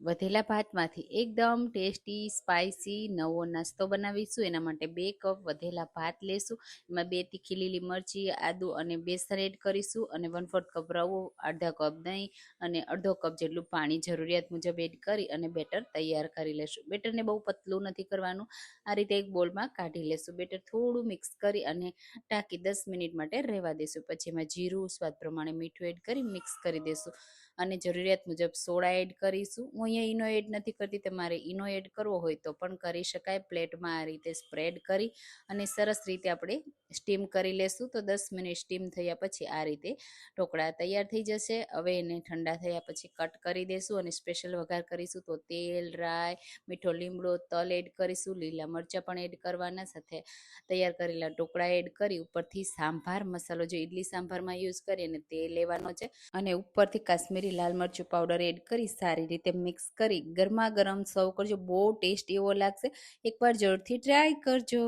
વધેલા ભાતમાંથી એકદમ tasty, spicy નવો નાસ્તો બનાવીશું. એના માટે બે કપ વધેલા ભાત લેશું. એમાં બે તીખી લીલી મરચી, આદુ અને બેસન એડ કરીશું અને વન ફોર્થ કપ રવો, અડધા કપ દહીં અને અડધો કપ જેટલું પાણી જરૂરિયાત મુજબ એડ કરી અને બેટર તૈયાર કરી લેશું. બેટરને બહુ પતલું નથી કરવાનું. આ રીતે એક બોલમાં કાઢી લેશું. બેટર થોડું મિક્સ કરી અને ટાંકી દસ મિનિટ માટે રહેવા દેશું. પછી એમાં જીરું, સ્વાદ પ્રમાણે મીઠું એડ કરી મિક્સ કરી દેશું. અને જરૂરિયાત મુજબ સોડા એડ કરીશું. હું અહીંયા ઈનો એડ નથી કરતી તમારે ઈનો એડ કરવો હોય તો પણ કરી શકાય. પ્લેટમાં આ રીતે સ્પ્રેડ કરી અને સરસ રીતે આપણે સ્ટીમ કરી લેશું તો દસ મિનિટ સ્ટીમ થયા પછી આ રીતે ઢોકળા તૈયાર થઈ જશે. હવે એને ઠંડા થયા પછી કટ કરી દેશું અને સ્પેશિયલ વઘાર કરીશું તો તેલ, રાઈ, મીઠો લીમડો, તલ એડ કરીશું. લીલા મરચાં પણ એડ કરવાના સાથે તૈયાર કરેલા ઢોકળા એડ કરી ઉપરથી સાંભાર મસાલો જે ઇડલી સાંભારમાં યુઝ કરી અને તે લેવાનો છે. અને ઉપરથી કાશ્મીરી લાલ મરચું પાવડર એડ કરી સારી રીતે મિક્સ કરી ગરમા ગરમ સર્વ કરજો. બહુ ટેસ્ટ એવો લાગશે. એકવાર જરૂરથી ટ્રાય કરજો.